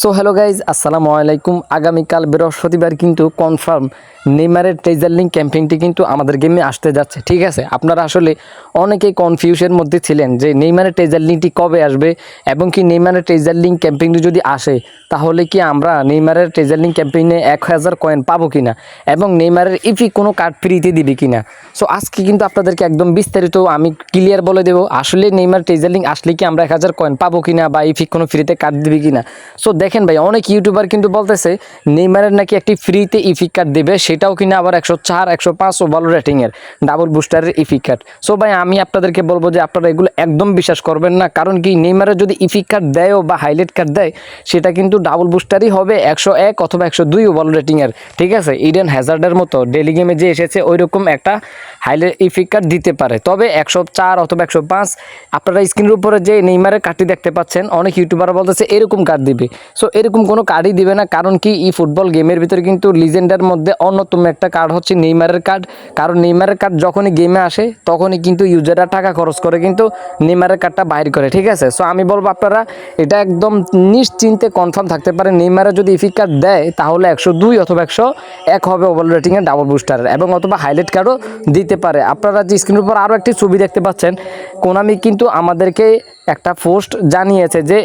So hello guys আসসালামু আলাইকুম আগামীকাল বৃহস্পতিবার কিন্তু কনফার্ম নেইমারের ট্রেজার লিঙ্ক ক্যাম্পেইনটি কিন্তু আমাদের গেমে আসতে যাচ্ছে, ঠিক আছে? আপনারা আসলে অনেকেই কনফিউশনের মধ্যে ছিলেন যে নেইমারের ট্রেজার লিঙ্কটি কবে আসবে এবং কি নেইমারের ট্রেজার লিঙ্ক ক্যাম্পেইনটি যদি আসে, তাহলে কি আমরা নেইমারের ট্রেজার লিঙ্ক ক্যাম্পেইনে এক হাজার কয়েন পাবো কি না এবং নেইমারের ইফি কোনো কার্ড ফ্রিতে দিবে কি না সো আজকে কিন্তু আপনাদেরকে একদম বিস্তারিত আমি ক্লিয়ার বলে দেবো, আসলে নেইমার ট্রেজার লিঙ্ক আসলে কি আমরা এক হাজার কয়েন পাবো কি না বা ইফি কোনো ফ্রিতে কার্ড দিবে কি না সো দেখেন ভাই, অনেক ইউটিউবার কিন্তু বলতেছে, নেইমারের নাকি একটি ফ্রিতে ইফিক কার্ড দেবে, সেটাও কিনা আবার একশো চার, একশো পাঁচ ও ভালো রেটিংয়ের ডাবল বুস্টারের ইফিক কার্ড সো ভাই, আমি আপনাদেরকে বলব যে আপনারা এগুলো একদম বিশ্বাস করবেন না, কারণ কি, নেইমারের যদি ইফিক কার্ড দেয়ও বা হাইলাইট কার্ড দেয়, সেটা কিন্তু ডাবল বুস্টারই হবে, একশো এক অথবা একশো দুই ভালো রেটিংয়ের ঠিক আছে? ইডেন হ্যাজার্ডের মতো ডেলি গেমে যে এসেছে ওই রকম একটা হাইলাইট ইফিক কার্ড দিতে পারে। তবে একশো চার অথবা একশো পাঁচ, আপনারা স্ক্রিনের উপরে যে নেইমারের কার্ডটি দেখতে পাচ্ছেন, অনেক ইউটিউবার বলতেছে, এরকম কার্ড দিবে। সো এরকম কোনো কার্ডই দিবে না, কারণ কি, এই ফুটবল গেমের ভিতরে কিন্তু লিজেন্ডের মধ্যে অন্যতম একটা কার্ড হচ্ছে নেইমারের কার্ড কারণ নেইমারের কার্ড যখনই গেমে আসে, তখনই কিন্তু ইউজাররা টাকা খরচ করে কিন্তু নেইমারের কার্ডটা বাইর করে, ঠিক আছে? সো আমি বলব আপনারা, এটা একদম নিশ্চিন্তে কনফার্ম থাকতে পারে, নেইমারের যদি ইফিক কার্ড দেয়, তাহলে একশো দুই অথবা একশো এক হবে ওভার রেটিংয়ের ডাবল বুস্টারের এবং অথবা হাইলাইট কার্ডও দিতে পারে। আপনারা যে স্ক্রিনের উপর আরও একটি ছবি দেখতে পাচ্ছেন কোনামি কিন্তু আমাদেরকে একটা পোস্ট জানিয়েছে যে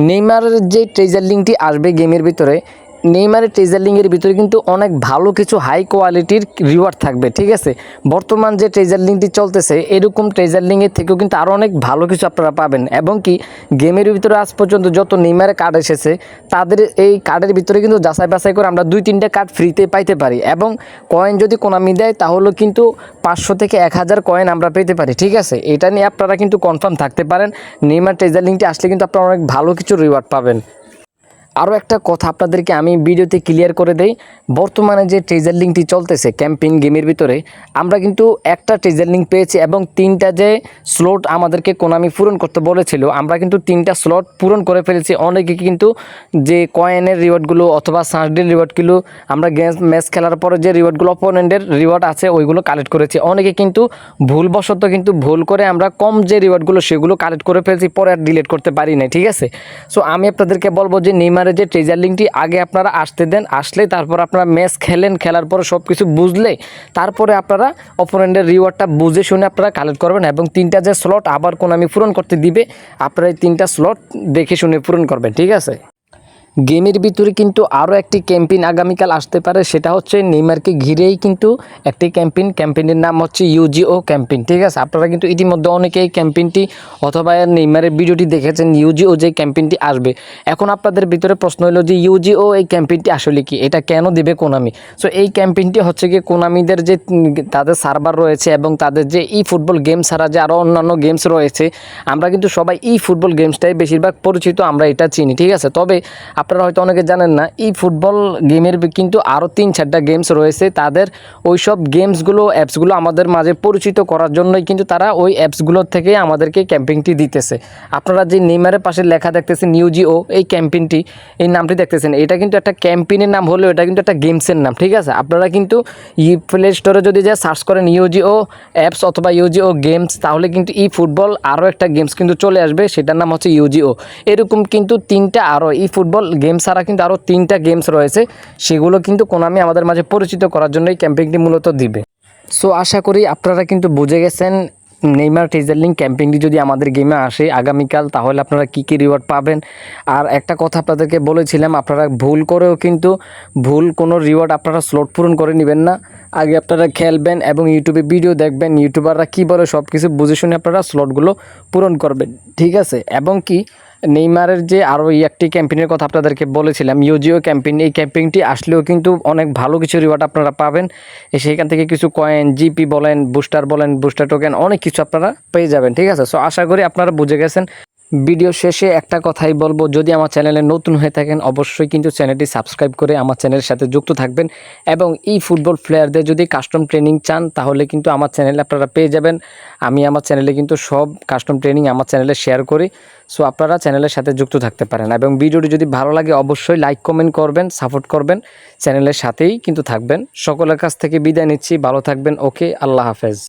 নেইমারের যে ট্রেজার লিঙ্কটি আসবে গেমের ভিতরে নেইমারের ট্রেজার লিঙ্কের ভিতরে কিন্তু অনেক ভালো কিছু হাই কোয়ালিটির রিওয়ার্ড থাকবে, ঠিক আছে? বর্তমান যে ট্রেজার লিঙ্কটি চলতেছে, এরকম ট্রেজার লিঙ্কের থেকেও কিন্তু আরও অনেক ভালো কিছু আপনারা পাবেন। এবং কি গেমের ভিতরে আজ পর্যন্ত যত নেইমারের কার্ড এসেছে, তাদের এই কার্ডের ভিতরে কিন্তু যাচাই বাছাই করে আমরা দুই, তিনটে কার্ড ফ্রিতে পাইতে পারি। এবং কয়েন যদি কোনামি দেয় তাহলেও কিন্তু পাঁচশো থেকে এক হাজার কয়েন আমরা পেতে পারি, ঠিক আছে? এটা নিয়ে আপনারা কিন্তু কনফার্ম থাকতে পারেন। নেইমার ট্রেজার লিঙ্কটি আসলে কিন্তু আপনারা অনেক ভালো কিছু রিওয়ার্ড পাবেন। আরও একটা কথা আপনাদেরকে আমি ভিডিওতে ক্লিয়ার করে দেই। বর্তমানে যে ট্রেজার লিঙ্কটি চলতেছে ক্যাম্পেইন গেমের ভিতরে, আমরা কিন্তু একটা ট্রেজার লিঙ্ক পেয়েছি এবং তিনটা যে স্লট আমাদেরকে কোনামি পূরণ করতে বলেছিল, আমরা কিন্তু তিনটা স্লট পূরণ করে ফেলেছি। অনেকে কিন্তু যে কয়েনের রিওয়ার্ডগুলো অথবা সার্ডিল রিওয়ার্ডগুলো আমরা গেম ম্যাচ খেলার পরে যে রিওয়ার্ডগুলো অপোনেন্টের রিওয়ার্ড আছে, ওইগুলো কালেক্ট করেছি। অনেকে কিন্তু ভুলবশত কিন্তু ভুল করে আমরা কম যে রিওয়ার্ডগুলো সেগুলো কালেক্ট করে ফেলছি, পরে আর ডিলিট করতে পারি না ঠিক আছে? সো আমি আপনাদেরকে বলব যে নেইমারের যে ট্রেজার লিঙ্কটি আগে আপনারা আসতে দেন, আসলে তারপর আপনারা ম্যাচ খেলেন, খেলার পরে সব কিছু বুঝলে তারপরে আপনারা অপোনেন্টের রিওয়ার্ডটা বুঝে শুনে আপনারা কালেক্ট করবেন এবং তিনটা যে স্লট আবার কোন আমি পূরণ করতে দিবে, আপনারা এই তিনটা স্লট দেখে শুনে পূরণ করবেন, ঠিক আছে? গেমের ভিতরে কিন্তু আরও একটি ক্যাম্পেইন আগামীকাল আসতে পারে, সেটা হচ্ছে নেইমারকে ঘিরেই কিন্তু একটি ক্যাম্পেইন। ক্যাম্পেইনের নাম হচ্ছে ইউজিও ক্যাম্পেইন, ঠিক আছে? আপনারা কিন্তু ইতিমধ্যে অনেকে এই ক্যাম্পেইনটি অথবা নেইমারের ভিডিওটি দেখেছেন ইউজিও যে ক্যাম্পেইনটি আসবে। এখন আপনাদের ভিতরে প্রশ্ন হলো যে ইউজিও এই ক্যাম্পেইনটি আসলে কি? এটা কেন দেবে কোনামি? সো এই ক্যাম্পেইনটি হচ্ছে কি কোনামিদের যে তাদের সার্ভার রয়েছে এবং তাদের যে ই ফুটবল গেম ছাড়া যে আরও অন্যান্য গেমস রয়েছে, আমরা কিন্তু সবাই ই ফুটবল গেমসটাই বেশিরভাগ পরিচিত, আমরা এটা চিনি, ঠিক আছে? তবে আপনারা হয়তো অনেকে জানেন না, এই ফুটবল গেমের কিন্তু আরও তিন চারটা গেমস রয়েছে। তাদের ওই সব গেমসগুলো অ্যাপসগুলো আমাদের মাঝে পরিচিত করার জন্যই কিন্তু তারা ওই অ্যাপসগুলোর থেকে আমাদেরকে ক্যাম্পিংটি দিতেছে। আপনারা যে নেইমারের পাশে লেখা দেখতেছেন নিউজিও এই ক্যাম্পিংটি এই নামটি দেখতেছেন, এটা কিন্তু একটা ক্যাম্পেইনের নাম হলেও এটা কিন্তু একটা গেমসের নাম, ঠিক আছে? আপনারা কিন্তু ই প্লে স্টোরে যদি যা সার্চ করেন ইউজিও অ্যাপস অথবা ইউজিও গেমস তাহলে কিন্তু ই ফুটবল আরও একটা গেমস কিন্তু চলে আসবে, সেটার নাম হচ্ছে ইউজিও এরকম কিন্তু তিনটা আরও ই ফুটবল গেম ছাড়া কিন্তু আরও তিনটা গেমস রয়েছে, সেগুলো কিন্তু কোনামি আমাদের মাঝে পরিচিত করার জন্য এই ক্যাম্পিংটি মূলত দিবে। সো আশা করি আপনারা কিন্তু বুঝে গেছেন নেইমার টিজারলিং ক্যাম্পিংটি যদি আমাদের গেমে আসে আগামীকাল, তাহলে আপনারা কী কী রিওয়ার্ড পাবেন? আর একটা কথা আপনাদেরকে বলেছিলাম, আপনারা ভুল করেও কিন্তু ভুল কোনো রিওয়ার্ড আপনারা স্লট পূরণ করে নেবেন না। আগে আপনারা খেলবেন এবং ইউটিউবে ভিডিও দেখবেন, ইউটিউবাররা কী বলে সব কিছু বুঝে শুনে আপনারা স্লটগুলো পূরণ করবেন, ঠিক আছে? এবং কি, নেইমারের যে আরও একটি ক্যাম্পেইনের কথা আপনাদেরকে বলেছিলাম ইউজিও ক্যাম্পেইন, এই ক্যাম্পেইনটি আসলেও কিন্তু অনেক ভালো কিছু রিওয়ার্ড আপনারা পাবেন। এ সেখান থেকে কিছু কয়েন জিপি বলেন বুস্টার বলেন বুস্টার টোকেন অনেক কিছু আপনারা পেয়ে যাবেন, ঠিক আছে? সো আশা করি আপনারা বুঝে গেছেন। ভিডিও শেষে একটা কথাই বলব, যদি আমার চ্যানেলে নতুন হয়ে থাকেন, অবশ্যই কিন্তু চ্যানেলটি সাবস্ক্রাইব করে আমার চ্যানেলের সাথে যুক্ত থাকবেন এবং এই ফুটবল প্লেয়ারদের যদি কাস্টম ট্রেনিং চান, তাহলে কিন্তু আমার চ্যানেলে আপনারা পেয়ে যাবেন। আমি আমার চ্যানেলে কিন্তু সব কাস্টম ট্রেনিং আমার চ্যানেলে শেয়ার করি। সো আপনারা চ্যানেলের সাথে যুক্ত থাকতে পারেন এবং ভিডিওটি যদি ভালো লাগে, অবশ্যই লাইক কমেন্ট করবেন সাপোর্ট করবেন, চ্যানেলের সাথেই কিন্তু থাকবেন। সকলের কাছ থেকে বিদায় নিচ্ছি, ভালো থাকবেন ওকে আল্লাহ হাফেজ।